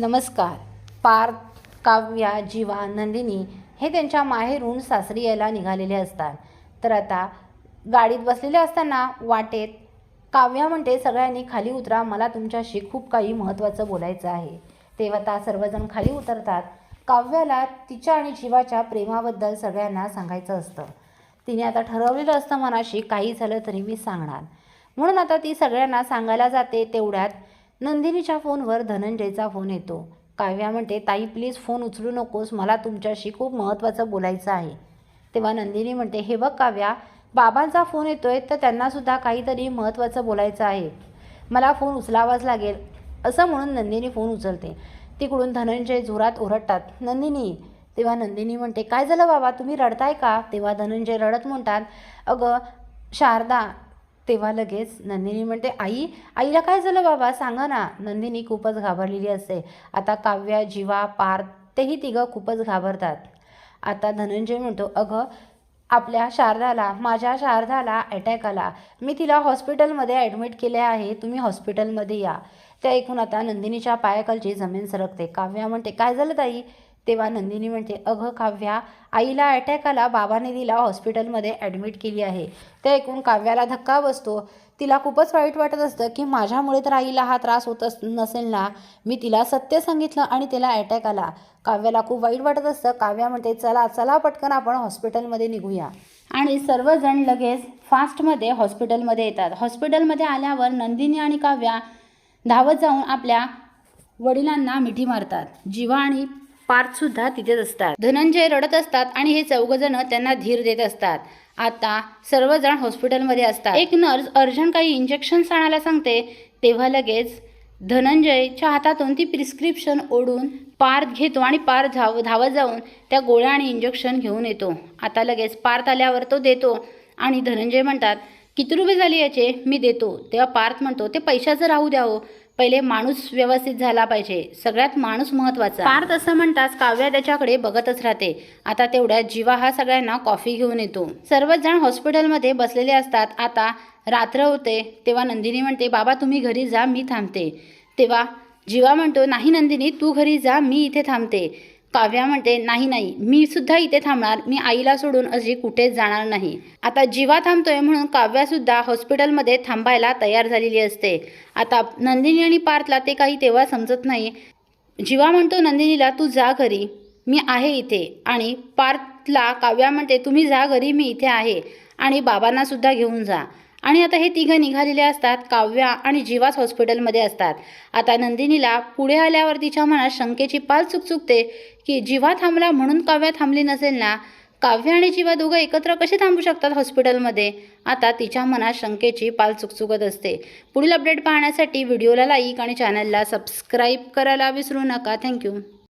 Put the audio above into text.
नमस्कार. पार्थ काव्या जीवा नंदिनी हे त्यांच्या माहेरून सासरी यायला निघालेले असतात. तर आता गाडीत बसलेले असताना वाटेत काव्या म्हणते सगळ्यांनी खाली उतरा मला तुमच्याशी खूप काही महत्त्वाचं बोलायचं आहे. तेव्हा आता सर्वजण खाली उतरतात. काव्याला तिच्या आणि जीवाच्या प्रेमाबद्दल सगळ्यांना सांगायचं असतं. तिने आता ठरवलेलं असतं मनाशी काही झालं तरी मी सांगणार. म्हणून आता ती सगळ्यांना सांगायला जाते तेवढ्यात नंदिनीच्या फोनवर धनंजयचा फोन येतो. काव्या म्हणते ताई प्लीज फोन उचलू नकोस. मला तुमच्याशी खूप महत्त्वाचं बोलायचं आहे. तेव्हा नंदिनी म्हणते हे बघ काव्या बाबांचा फोन येतोय तर त्यांनासुद्धा काहीतरी महत्त्वाचं बोलायचं आहे. मला फोन उचलावाच लागेल. असं म्हणून नंदिनी फोन उचलते. तिकडून धनंजय जोरात ओरडतात नंदिनी. तेव्हा नंदिनी म्हणते काय झालं बाबा? तुम्ही रडताय का? तेव्हा धनंजय रडत म्हणतात अगं शारदा तेव्हा लगेच नंदिनी म्हणते आई आईला काय झालं बाबा? सांगा ना. नंदिनी खूपच घाबरलेली असते. आता काव्या जीवा पार्थ तेही तिघं खूपच घाबरतात. आता धनंजय म्हणतो अगं आपल्या शारदाला माझ्या शारदाला अटॅक आला. मी तिला हॉस्पिटलमध्ये ॲडमिट केले आहे. तुम्ही हॉस्पिटलमध्ये या. ते ऐकून आता नंदिनीच्या पायाखालची जमीन सरकते. काव्या म्हणते काय झालं ताई? तेव्हा नंदिनी म्हणते अगं काव्या आईला अटॅक आला बाबाने तिला हॉस्पिटलमध्ये ॲडमिट केली आहे. ते ऐकून काव्याला धक्का बसतो. तिला खूपच वाईट वाटत असतं की माझ्यामुळे तर आईला हा त्रास होत अस नसेल ना. मी तिला सत्य सांगितलं आणि तिला अटॅक आला. काव्याला खूप वाईट वाटत असतं. काव्या म्हणते चला चला पटकन आपण हॉस्पिटलमध्ये निघूया. आणि सर्वजण लगेच फास्टमध्ये हॉस्पिटलमध्ये येतात. हॉस्पिटलमध्ये आल्यावर नंदिनी आणि काव्या धावत जाऊन आपल्या वडिलांना मिठी मारतात. जीवा आणि पार्थसुद्धा तिथेच असतात. धनंजय रडत असतात आणि हे चौघजण त्यांना धीर देत असतात. आता सर्वजण हॉस्पिटलमध्ये असतात. एक नर्स अर्जंट काही इंजेक्शन्स आणायला सांगते तेव्हा लगेच धनंजयच्या हातातून ती प्रिस्क्रिप्शन ओढून पार्थ घेतो आणि पार्थ धाव धावत जाऊन त्या गोळ्या आणि इंजेक्शन घेऊन येतो. आता लगेच पार्थ आल्यावर तो देतो आणि धनंजय म्हणतात किती रुपये झाले याचे? मी देतो. तेव्हा पार्थ म्हणतो ते पैशाचं राहू द्या हो. पहिले माणूस व्यवस्थित झाला पाहिजे. सगळ्यात माणूस महत्त्वाचा पार्थ असं म्हणताच काव्या त्याच्याकडे बघतच राहते. आता तेवढ्यात जीवा हा सगळ्यांना कॉफी घेऊन येतो. सर्वच जण हॉस्पिटलमध्ये बसलेले असतात. आता रात्र होते. तेव्हा नंदिनी म्हणते बाबा तुम्ही घरी जा मी थांबते. तेव्हा जीवा म्हणतो नाही नंदिनी तू घरी जा मी इथे थांबते. काव्या म्हणते नाही नाही मी सुद्धा इथे थांबणार. मी आईला सोडून अशी कुठेच जाणार नाही. आता जीवा थांबतोय म्हणून काव्या सुद्धा हॉस्पिटलमध्ये थांबायला तयार झालेली असते. आता नंदिनी आणि पार्थला ते काही तेव्हा समजत नाही. जीवा म्हणतो नंदिनीला तू जा घरी. मी आहे इथे. आणि पार्थला काव्या म्हणते तुम्ही जा घरी मी इथे आहे. आणि बाबांना सुद्धा घेऊन जा. आणि आता हे तिघं निघालेले असतात काव्या आणि जीवाच हॉस्पिटलमध्ये असतात. आता नंदिनीला पुढे आल्यावर तिच्या मनात शंकेची पाल चुकचुकते की जीवा थांबला म्हणून काव्या थांबली नसेल ना? काव्य आणि जीवा दोघं एकत्र कसे थांबू शकतात हॉस्पिटलमध्ये? आता तिच्या मनात शंकेची पाल चुकचुकत असते. पुढील अपडेट पाहण्यासाठी व्हिडिओला लाईक आणि चॅनलला सबस्क्राईब करायला विसरू नका. थँक्यू